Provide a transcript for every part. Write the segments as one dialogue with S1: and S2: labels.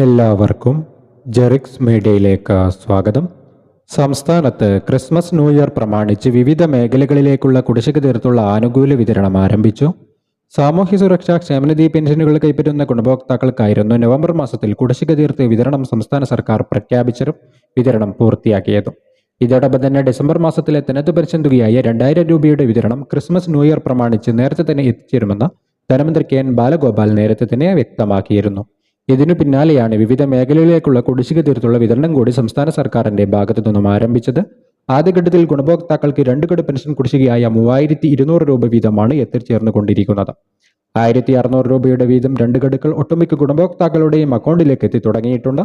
S1: എല്ലാവർക്കും ജെറിക്സ് മീഡിയയിലേക്ക് സ്വാഗതം. സംസ്ഥാനത്ത് ക്രിസ്മസ് ന്യൂ ഇയർ പ്രമാണിച്ച് വിവിധ മേഖലകളിലേക്കുള്ള കുടിശ്ശിക തീർത്തുള്ള ആനുകൂല്യ വിതരണം ആരംഭിച്ചു. സാമൂഹ്യ സുരക്ഷാ ക്ഷേമനിധി പെൻഷനുകൾ കൈപ്പറ്റുന്ന ഗുണഭോക്താക്കൾക്കായിരുന്നു നവംബർ മാസത്തിൽ കുടിശ്ശിക തീർത്ത് വിതരണം സംസ്ഥാന സർക്കാർ പ്രഖ്യാപിച്ചതും വിതരണം പൂർത്തിയാക്കിയതും. ഇതോടൊപ്പം തന്നെ ഡിസംബർ മാസത്തിലെ തനത് തുകയായ രണ്ടായിരം രൂപയുടെ വിതരണം ക്രിസ്മസ് ന്യൂ ഇയർ പ്രമാണിച്ച് നേരത്തെ തന്നെ എത്തിച്ചേരുമെന്ന് ധനമന്ത്രി കെ എൻ ബാലഗോപാൽ നേരത്തെ തന്നെ വ്യക്തമാക്കിയിരുന്നു. ഇതിനു പിന്നാലെയാണ് വിവിധ മേഖലകളിലേക്കുള്ള കുടിശ്ശിക തീർത്തുള്ള വിതരണം കൂടി സംസ്ഥാന സർക്കാരിന്റെ ഭാഗത്തു നിന്നും ആരംഭിച്ചത്. ആദ്യഘട്ടത്തിൽ ഗുണഭോക്താക്കൾക്ക് രണ്ട് ഗഡു പെൻഷൻ കുടിശ്ശികയായ മൂവായിരത്തി ഇരുന്നൂറ് രൂപ വീതമാണ് എത്തിച്ചേർന്നുകൊണ്ടിരിക്കുന്നത്. ആയിരത്തി അറുന്നൂറ് രൂപയുടെ വീതം രണ്ട് ഗഡുക്കൾ ഒട്ടുമിക്ക ഗുണഭോക്താക്കളുടെയും അക്കൗണ്ടിലേക്ക് എത്തി തുടങ്ങിയിട്ടുണ്ട്.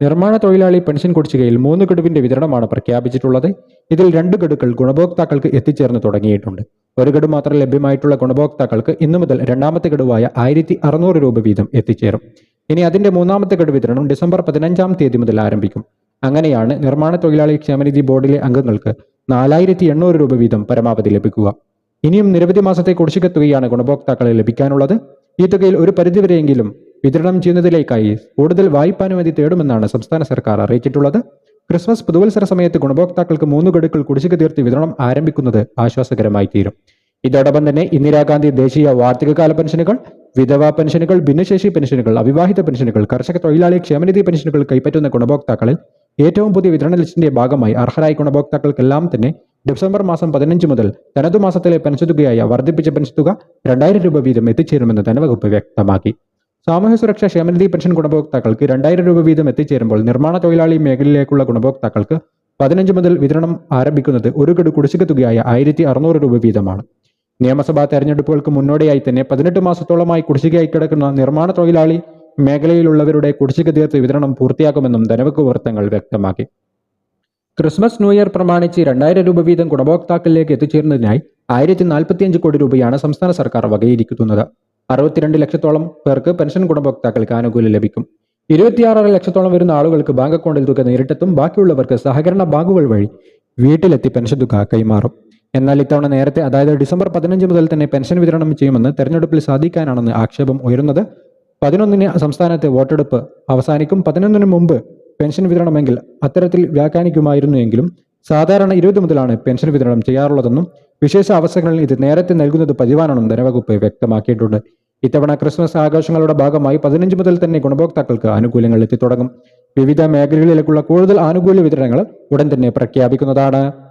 S1: നിർമ്മാണ തൊഴിലാളി പെൻഷൻ കുടിശ്ശികയിൽ മൂന്ന് ഗഡുവിന്റെ വിതരണമാണ് പ്രഖ്യാപിച്ചിട്ടുള്ളത്. ഇതിൽ രണ്ട് ഗഡുക്കൾ ഗുണഭോക്താക്കൾക്ക് എത്തിച്ചേർന്ന് തുടങ്ങിയിട്ടുണ്ട്. ഒരു ഗഡു മാത്രം ലഭ്യമായിട്ടുള്ള ഗുണഭോക്താക്കൾക്ക് ഇന്നു മുതൽ രണ്ടാമത്തെ ഗഡുവായ ആയിരത്തി അറുന്നൂറ് രൂപ വീതം എത്തിച്ചേരും. ഇനി അതിന്റെ മൂന്നാമത്തെ ഗഡു വിതരണം ഡിസംബർ പതിനഞ്ചാം തീയതി മുതൽ ആരംഭിക്കും. അങ്ങനെയാണ് നിർമ്മാണ തൊഴിലാളി ക്ഷേമനിധി ബോർഡിലെ അംഗങ്ങൾക്ക് നാലായിരത്തി എണ്ണൂറ് രൂപ വീതം പരമാവധി ലഭിക്കുക. ഇനിയും നിരവധി മാസത്തെ കുടിശ്ശിക തുകയാണ് ഗുണഭോക്താക്കളെ ലഭിക്കാനുള്ളത്. ഈ തുകയിൽ ഒരു പരിധിവരെയെങ്കിലും വിതരണം ചെയ്യുന്നതിലേക്കായി കൂടുതൽ വായ്പാനുമതി തേടുമെന്നാണ് സംസ്ഥാന സർക്കാർ അറിയിച്ചിട്ടുള്ളത്. ക്രിസ്മസ് പുതുവത്സര സമയത്ത് ഗുണഭോക്താക്കൾക്ക് മൂന്ന് ഗഡുക്കൾ കുടിശ്ശിക തീർത്ത് വിതരണം ആരംഭിക്കുന്നത് ആശ്വാസകരമായി തീരും. ഇതോടൊപ്പം തന്നെ ഇന്ദിരാഗാന്ധി ദേശീയ വാർഷികകാല പെൻഷനുകൾ വിധവാ പെൻഷനുകൾ ഭിന്നശേഷി പെൻഷനുകൾ അവിവാഹിത പെൻഷനുകൾ കർഷക തൊഴിലാളി ക്ഷേമനിധി പെൻഷനുകൾ കൈപ്പറ്റുന്ന ഗുണഭോക്താക്കളിൽ ഏറ്റവും പുതിയ വിതരണ ലിസ്റ്റിന്റെ ഭാഗമായി അർഹരായ ഗുണഭോക്താക്കൾക്കെല്ലാം തന്നെ ഡിസംബർ മാസം പതിനഞ്ച് മുതൽ തനതു മാസത്തിലെ പെൻഷൻ തുകയായ വർദ്ധിപ്പിച്ച പെൻഷൻ തുക രണ്ടായിരം രൂപ വീതം എത്തിച്ചേരുമെന്ന് ധനവകുപ്പ് വ്യക്തമാക്കി. സാമൂഹ്യ സുരക്ഷാ ക്ഷേമനിധി പെൻഷൻ ഗുണഭോക്താക്കൾക്ക് രണ്ടായിരം രൂപ വീതം എത്തിച്ചേരുമ്പോൾ നിർമ്മാണ തൊഴിലാളി മേഖലയിലേക്കുള്ള ഗുണഭോക്താക്കൾക്ക് പതിനഞ്ച് മുതൽ വിതരണം ആരംഭിക്കുന്നത് ഒരു ഗഡു കുടിശ്ശിക തുകയായ ആയിരത്തി അറുന്നൂറ് രൂപ വീതമാണ്. നിയമസഭാ തെരഞ്ഞെടുപ്പുകൾക്ക് മുന്നോടിയായി തന്നെ പതിനെട്ട് മാസത്തോളമായി കുടിശ്ശികയായി കിടക്കുന്ന നിർമ്മാണ തൊഴിലാളി മേഖലയിലുള്ളവരുടെ കുടിശ്ശിക തീർത്ത് വിതരണം പൂർത്തിയാക്കുമെന്നും ധനവകുപ്പ് വൃത്തങ്ങൾ വ്യക്തമാക്കി. ക്രിസ്മസ് ന്യൂ ഇയർ പ്രമാണിച്ച് രണ്ടായിരം രൂപ വീതം ഗുണഭോക്താക്കളിലേക്ക് എത്തിച്ചേരുന്നതിനായി ആയിരത്തി നാൽപ്പത്തിയഞ്ച് കോടി രൂപയാണ് സംസ്ഥാന സർക്കാർ വകയിരിക്കുന്നത് അറുപത്തിരണ്ട് ലക്ഷത്തോളം പേർക്ക് പെൻഷൻ ഗുണഭോക്താക്കൾക്ക് ആനുകൂല്യം ലഭിക്കും. ഇരുപത്തിയാറര ലക്ഷത്തോളം വരുന്ന ആളുകൾക്ക് ബാങ്ക് അക്കൗണ്ടിൽ തുക നേരിട്ടെത്തും. ബാക്കിയുള്ളവർക്ക് സഹകരണ ബാങ്കുകൾ വഴി വീട്ടിലെത്തി പെൻഷൻ തുക കൈമാറും. എന്നാൽ ഇത്തവണ നേരത്തെ അതായത് ഡിസംബർ പതിനഞ്ച് മുതൽ തന്നെ പെൻഷൻ വിതരണം ചെയ്യുമെന്ന് തെരഞ്ഞെടുപ്പിൽ സാധിക്കാനാണെന്ന് ആക്ഷേപം ഉയരുന്നത്. പതിനൊന്നിന് സംസ്ഥാനത്തെ വോട്ടെടുപ്പ് അവസാനിക്കും. പതിനൊന്നിന് മുമ്പ് പെൻഷൻ വിതരണമെങ്കിൽ അത്തരത്തിൽ വ്യാഖ്യാനിക്കുമായിരുന്നു എങ്കിലും സാധാരണ ഇരുപത് മുതലാണ് പെൻഷൻ വിതരണം ചെയ്യാറുള്ളതെന്നും വിശേഷ അവസരങ്ങളിൽ ഇത് നേരത്തെ നൽകുന്നത് പതിവാണെന്നും ധനവകുപ്പ് വ്യക്തമാക്കിയിട്ടുണ്ട്. ഇത്തവണ ക്രിസ്മസ് ആഘോഷങ്ങളുടെ ഭാഗമായി പതിനഞ്ച് മുതൽ തന്നെ ഗുണഭോക്താക്കൾക്ക് ആനുകൂല്യങ്ങൾ എത്തിത്തുടങ്ങും. വിവിധ മേഖലകളിലേക്കുള്ള കൂടുതൽ ആനുകൂല്യ വിതരണങ്ങൾ ഉടൻ തന്നെ പ്രഖ്യാപിക്കുന്നതാണ്.